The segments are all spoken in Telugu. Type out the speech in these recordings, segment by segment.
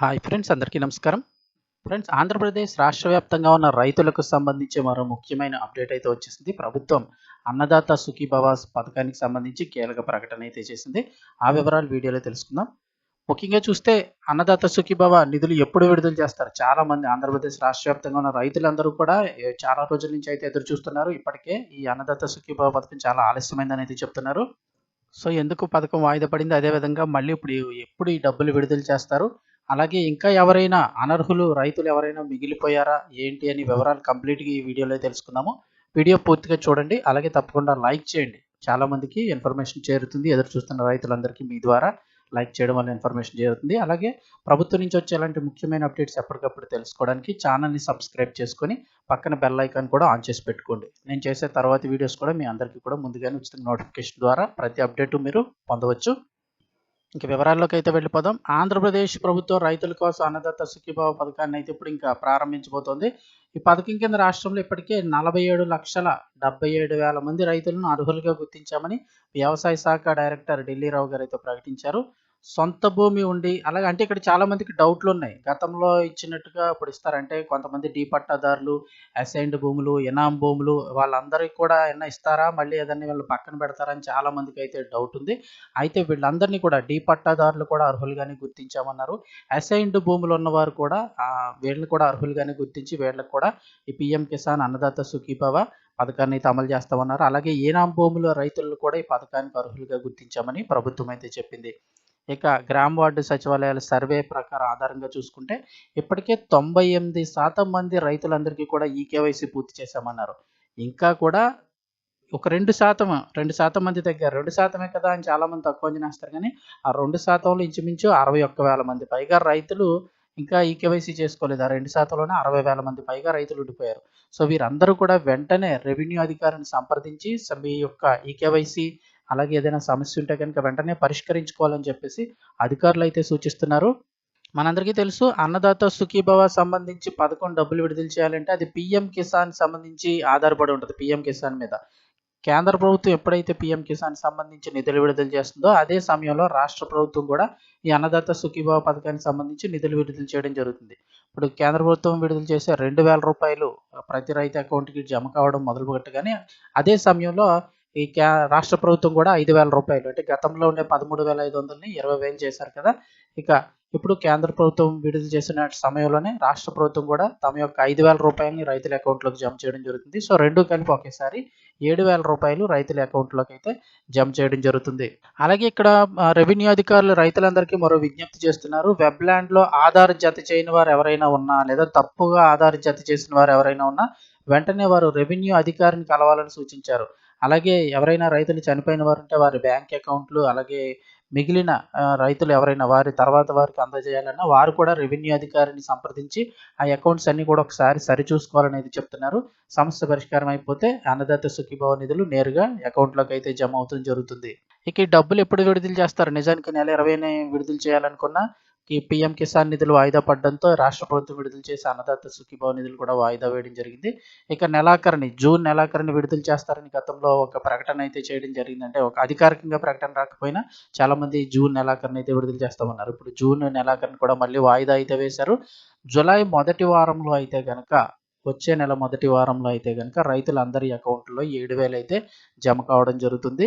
హాయ్ ఫ్రెండ్స్ అందరికీ నమస్కారం. ఫ్రెండ్స్ ఆంధ్రప్రదేశ్ రాష్ట్ర వ్యాప్తంగా ఉన్న రైతులకు సంబంధించి మరో ముఖ్యమైన అప్డేట్ అయితే వచ్చేసింది. ప్రభుత్వం అన్నదాత సుఖీభవ పథకానికి సంబంధించి కీలక ప్రకటన అయితే చేసింది. ఆ వివరాలు వీడియోలో తెలుసుకుందాం. ముఖ్యంగా చూస్తే అన్నదాత సుఖీభవ నిధులు ఎప్పుడు విడుదల చేస్తారు? చాలా మంది ఆంధ్రప్రదేశ్ రాష్ట్ర వ్యాప్తంగా ఉన్న రైతులందరూ కూడా చాలా రోజుల నుంచి అయితే ఎదురు చూస్తున్నారు. ఇప్పటికే ఈ అన్నదాత సుఖీభవ పథకం చాలా ఆలస్యమైందని అయితే చెప్తున్నారు. సో ఎందుకు పథకం వాయిదా పడింది? అదేవిధంగా మళ్ళీ ఇప్పుడు ఎప్పుడు ఈ డబ్బులు విడుదల చేస్తారు? అలాగే ఇంకా ఎవరైనా అనర్హులు రైతులు ఎవరైనా మిగిలిపోయారా ఏంటి అని వివరాలు కంప్లీట్గా ఈ వీడియోలో తెలుసుకుందాము. వీడియో పూర్తిగా చూడండి అలాగే తప్పకుండా లైక్ చేయండి. చాలా మందికి ఇన్ఫర్మేషన్ చేరుతుంది ఎదురు చూస్తున్న రైతులందరికీ మీ ద్వారా లైక్ చేయడం వల్ల ఇన్ఫర్మేషన్ చేరుతుంది. అలాగే ప్రభుత్వం నుంచి వచ్చే ఇలాంటి ముఖ్యమైన అప్డేట్స్ ఎప్పటికప్పుడు తెలుసుకోవడానికి ఛానల్ని సబ్స్క్రైబ్ చేసుకొని పక్కన బెల్ ఐకాన్ కూడా ఆన్ చేసి పెట్టుకోండి. నేను చేసే తర్వాతి వీడియోస్ కూడా మీ అందరికీ కూడా ముందుగానే ఉచిత నోటిఫికేషన్ ద్వారా ప్రతి అప్డేటు మీరు పొందవచ్చు. ఇంక వివరాల్లోకి అయితే వెళ్ళిపోదాం. ఆంధ్రప్రదేశ్ ప్రభుత్వం రైతుల కోసం అన్నదాత సుఖీభావ పథకాన్ని అయితే ఇప్పుడు ఇంకా ప్రారంభించబోతోంది. ఈ పథకం కింద రాష్ట్రంలో ఇప్పటికే నలభై ఏడు లక్షల డెబ్బై ఏడు వేల మంది రైతులను అర్హులుగా గుర్తించామని వ్యవసాయ శాఖ డైరెక్టర్ ఢిల్లీరావు గారు అయితే ప్రకటించారు. సొంత భూమి ఉండి అలాగే అంటే ఇక్కడ చాలా మందికి డౌట్లు ఉన్నాయి. గతంలో ఇచ్చినట్టుగా ఇప్పుడు ఇస్తారంటే కొంతమంది డీ పట్టాదారులు అసైన్డ్ భూములు ఇనాం భూములు వాళ్ళందరికీ కూడా ఏమైనా ఇస్తారా? మళ్ళీ ఏదన్నా వీళ్ళు పక్కన పెడతారని చాలా మందికి అయితే డౌట్ ఉంది. అయితే వీళ్ళందరినీ కూడా డీ పట్టాదారులు కూడా అర్హులుగానే గుర్తించామన్నారు. అసైన్డ్ భూములు ఉన్నవారు కూడా వీళ్ళని కూడా అర్హులుగానే గుర్తించి వీళ్ళకి కూడా ఈ పిఎం కిసాన్ అన్నదాత సుఖీభవ పథకాన్ని అయితే అమలు చేస్తామన్నారు. అలాగే ఏనాం భూముల రైతులను కూడా ఈ పథకానికి అర్హులుగా గుర్తించామని ప్రభుత్వం అయితే చెప్పింది. ఇక గ్రామ వార్డు సచివాలయాల సర్వే ప్రకారం ఆధారంగా చూసుకుంటే ఇప్పటికే తొంభై ఎనిమిది శాతం మంది రైతులందరికీ కూడా ఈ కేవైసీ పూర్తి చేశామన్నారు. ఇంకా కూడా ఒక రెండు శాతం రెండు శాతం మంది తగ్గారు. రెండు శాతమే కదా అని చాలామంది తక్కువ అంచనా కానీ ఆ రెండు శాతంలో ఇంచుమించు అరవై ఒక్క వేల మంది. పైగా రైతులు ఇంకా ఈ కేవైసీ చేసుకోలేదు. ఆ రెండు శాతంలోనే అరవై వేల మంది పైగా రైతులు ఉండిపోయారు. సో వీరందరూ కూడా వెంటనే రెవెన్యూ అధికారిని సంప్రదించి మీ యొక్క ఈ కేవైసీ అలాగే ఏదైనా సమస్య ఉంటే కనుక వెంటనే పరిష్కరించుకోవాలని చెప్పేసి అధికారులు అయితే సూచిస్తున్నారు. మనందరికీ తెలుసు అన్నదాత సుఖీభవ సంబంధించి పథకం డబ్బులు విడుదల చేయాలంటే అది పిఎం కిసాన్ సంబంధించి ఆధారపడి ఉంటుంది పిఎం కిసాన్ మీద. కేంద్ర ప్రభుత్వం ఎప్పుడైతే పిఎం కిసాన్ సంబంధించి నిధులు విడుదల చేస్తుందో అదే సమయంలో రాష్ట్ర ప్రభుత్వం కూడా ఈ అన్నదాత సుఖీభావ పథకానికి సంబంధించి నిధులు విడుదల చేయడం జరుగుతుంది. ఇప్పుడు కేంద్ర ప్రభుత్వం విడుదల చేసే రెండు వేల రూపాయలు ప్రతి రైతు అకౌంట్కి జమ కావడం మొదలుపెట్టగానే అదే సమయంలో ఈ క్యా రాష్ట్ర ప్రభుత్వం కూడా ఐదు వేల రూపాయలు. అంటే గతంలో ఉండే పదమూడు వేల ఐదు వందలని ఇరవై వేలు చేశారు కదా. ఇక ఇప్పుడు కేంద్ర ప్రభుత్వం విడుదల చేసిన సమయంలోనే రాష్ట్ర ప్రభుత్వం కూడా తమ యొక్క ఐదు వేల రూపాయలని రైతుల అకౌంట్లోకి జమ చేయడం జరుగుతుంది. సో రెండు కలిపి ఒకేసారి ఏడు వేల రూపాయలు రైతుల అకౌంట్లోకి అయితే జమ చేయడం జరుగుతుంది. అలాగే ఇక్కడ రెవెన్యూ అధికారులు రైతులందరికీ మరో విజ్ఞప్తి చేస్తున్నారు. వెబ్ ల్యాండ్లో ఆధార్ జత చేయని వారు ఎవరైనా ఉన్నా లేదా తప్పుగా ఆధార్ జత చేసిన వారు ఎవరైనా ఉన్నా వెంటనే వారు రెవెన్యూ అధికారిని కలవాలని సూచించారు. అలాగే ఎవరైనా రైతులు చనిపోయిన వారు ఉంటే వారి బ్యాంక్ అకౌంట్లు అలాగే మిగిలిన రైతులు ఎవరైనా వారి తర్వాత వారికి అందజేయాలన్నా వారు కూడా రెవెన్యూ అధికారిని సంప్రదించి ఆ అకౌంట్స్ అన్ని కూడా ఒకసారి సరిచూసుకోవాలనేది చెప్తున్నారు. సమస్య పరిష్కారం అయిపోతే అన్నదాత సుఖీభవ నిధులు నేరుగా అకౌంట్లోకి అయితే జమ అవుతుంది జరుగుతుంది. ఇక ఈ డబ్బులు ఎప్పుడు విడుదల చేస్తారు? నిజానికి నెల ఇరవైనే విడుదల చేయాలనుకున్నా పిఎం కిసాన్ నిధులు వాయిదా పడడంతో రాష్ట్ర ప్రభుత్వం విడుదల చేసే అన్నదాత సుఖీభావ నిధులు కూడా వాయిదా వేయడం జరిగింది. ఇక నెలాఖరుని జూన్ నెలాఖరుని విడుదల చేస్తారని గతంలో ఒక ప్రకటన అయితే చేయడం జరిగింది అంటే ఒక అధికారికంగా ప్రకటన రాకపోయినా చాలా మంది జూన్ నెలాఖరుని అయితే విడుదల చేస్తామన్నారు. ఇప్పుడు జూన్ నెలాఖరుని కూడా మళ్ళీ వాయిదా అయితే వేశారు. జూలై మొదటి వారంలో అయితే కనుక వచ్చే నెల మొదటి వారంలో అయితే కనుక రైతులందరి అకౌంట్లో ఏడు వేలు అయితే జమ కావడం జరుగుతుంది.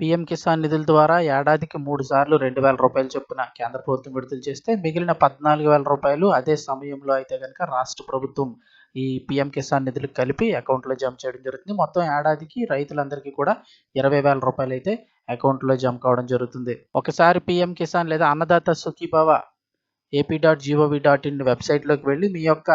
పీఎం కిసాన్ నిధుల ద్వారా ఏడాదికి మూడు సార్లు రెండు వేల రూపాయలు చొప్పున కేంద్ర ప్రభుత్వం విడుదల చేస్తే మిగిలిన పద్నాలుగు వేల రూపాయలు అదే సమయంలో అయితే కనుక రాష్ట్ర ప్రభుత్వం ఈ పీఎం కిసాన్ నిధులు కలిపి అకౌంట్లో జమ చేయడం జరుగుతుంది. మొత్తం ఏడాదికి రైతులందరికీ కూడా ఇరవై వేల రూపాయలు అయితే అకౌంట్లో జమ కావడం జరుగుతుంది. ఒకసారి పీఎం కిసాన్ లేదా Annadata Sukhibhava AP dot gov dot in వెబ్సైట్లోకి వెళ్ళి మీ యొక్క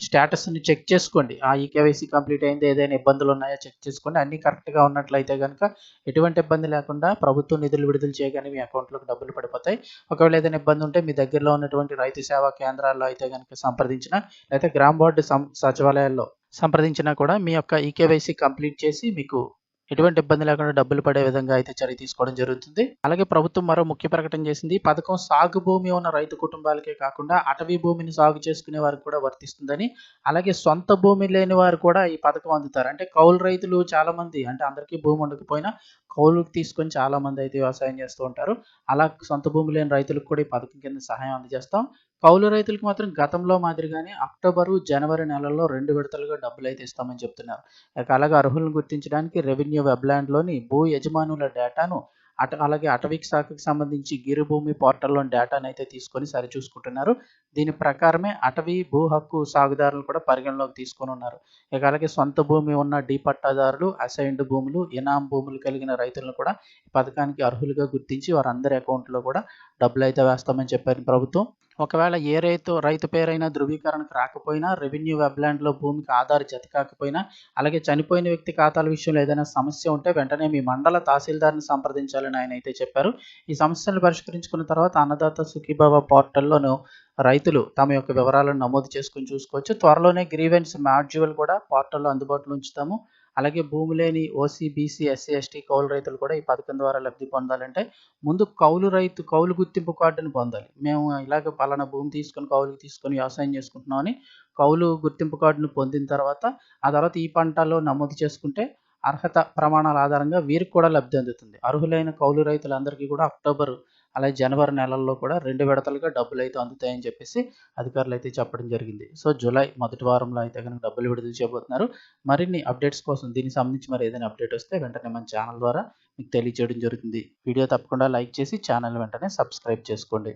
స్టేటస్ని చెక్ చేసుకోండి. ఆ ఈకేవైసీ కంప్లీట్ అయింది ఏదైనా ఇబ్బందులు ఉన్నాయో చెక్ చేసుకోండి. అన్నీ కరెక్ట్గా ఉన్నట్లయితే కనుక ఎటువంటి ఇబ్బంది లేకుండా ప్రభుత్వం నిధులు విడుదల చేయగానే మీ అకౌంట్లోకి డబ్బులు పడిపోతాయి. ఒకవేళ ఏదైనా ఇబ్బంది ఉంటే మీ దగ్గరలో ఉన్నటువంటి రైతు సేవా కేంద్రాల్లో అయితే కనుక సంప్రదించిన లేకపోతే గ్రామ వార్డు సం సచివాలయాల్లో సంప్రదించినా కూడా మీ యొక్క ఈకేవైసీ కంప్లీట్ చేసి మీకు ఎటువంటి ఇబ్బంది లేకుండా డబ్బులు పడే విధంగా అయితే చర్య తీసుకోవడం జరుగుతుంది. అలాగే ప్రభుత్వం మరో ముఖ్య ప్రకటన చేసింది ఈ పథకం సాగు భూమి ఉన్న రైతు కుటుంబాలకే కాకుండా అటవీ భూమిని సాగు చేసుకునే వారికి కూడా వర్తిస్తుందని అలాగే సొంత భూమి లేని వారు కూడా ఈ పథకం అందుతారు. అంటే కౌలు రైతులు చాలా మంది అంటే అందరికీ భూమి ఉండకపోయినా కౌలుకి తీసుకొని చాలా మంది అయితే వ్యవసాయం చేస్తూ ఉంటారు. అలా సొంత భూమి లేని రైతులకు కూడా ఈ పథకం కింద సహాయం అందజేస్తాం. కౌలు రైతులకు మాత్రం గతంలో మాదిరిగానే అక్టోబరు జనవరి నెలల్లో రెండు విడతలుగా డబ్బులు అయితే ఇస్తామని చెప్తున్నారు. ఇక అలాగే అర్హులను గుర్తించడానికి రెవెన్యూ వెబ్లాండ్లోని భూ యజమానుల డేటాను అట అలాగే అటవీ శాఖకు సంబంధించి గిరిభూమి పోర్టల్లోని డేటాను అయితే తీసుకొని సరిచూసుకుంటున్నారు. దీని ప్రకారమే అటవీ భూ హక్కు సాగుదారులు కూడా పరిగణలోకి తీసుకొని ఉన్నారు. ఇక అలాగే సొంత భూమి ఉన్న డీ పట్టాదారులు అసైన్డ్ భూములు ఇనాం భూములు కలిగిన రైతులను కూడా పథకానికి అర్హులుగా గుర్తించి వారందరి అకౌంట్లో కూడా డబ్బులు అయితే వేస్తామని చెప్పారు ప్రభుత్వం. ఒకవేళ ఏ రైతు రైతు పేరైనా ధృవీకరణకు రాకపోయినా రెవెన్యూ వెబ్లాండ్లో భూమికి ఆధార్ జత కాకపోయినా అలాగే చనిపోయిన వ్యక్తి ఖాతాల విషయంలో ఏదైనా సమస్య ఉంటే వెంటనే మీ మండల తహసీల్దార్ని సంప్రదించాలని ఆయన అయితే చెప్పారు. ఈ సమస్యలను పరిష్కరించుకున్న తర్వాత అన్నదాత సుఖీభావ పోర్టల్లోనూ రైతులు తమ యొక్క వివరాలను నమోదు చేసుకుని చూసుకోవచ్చు. త్వరలోనే గ్రీవెన్స్ మాడ్యూల్ కూడా పోర్టల్లో అందుబాటులో ఉంచుతాము. అలాగే భూమి లేని ఓసీ బీసీ ఎస్సీ ఎస్టీ కౌలు రైతులు కూడా ఈ పథకం ద్వారా లబ్ధి పొందాలంటే ముందు కౌలు రైతు కౌలు గుర్తింపు కార్డుని పొందాలి. మేము ఇలాగ పలానా భూమి తీసుకొని కౌలుకి తీసుకొని వ్యవసాయం చేసుకుంటున్నామని కౌలు గుర్తింపు కార్డును పొందిన తర్వాత ఆ తర్వాత ఈ పంటలో నమోదు చేసుకుంటే అర్హత ప్రమాణాల ఆధారంగా వీరికి కూడా లబ్ధి అందుతుంది. అర్హులైన కౌలు రైతులందరికీ కూడా అక్టోబర్ అలాగే జనవరి నెలల్లో కూడా రెండు విడతలుగా డబ్బులు అయితే అందుతాయని చెప్పేసి అధికారులు అయితే చెప్పడం జరిగింది. సో జూలై మొదటి వారంలో అయితే కనుక డబ్బులు విడుదల చేయబోతున్నారు. మరిన్ని అప్డేట్స్ కోసం దీనికి సంబంధించి మరి ఏదైనా అప్డేట్ వస్తే వెంటనే మన ఛానల్ ద్వారా మీకు తెలియజేయడం జరుగుతుంది. వీడియో తప్పకుండా లైక్ చేసి ఛానల్ వెంటనే సబ్స్క్రైబ్ చేసుకోండి.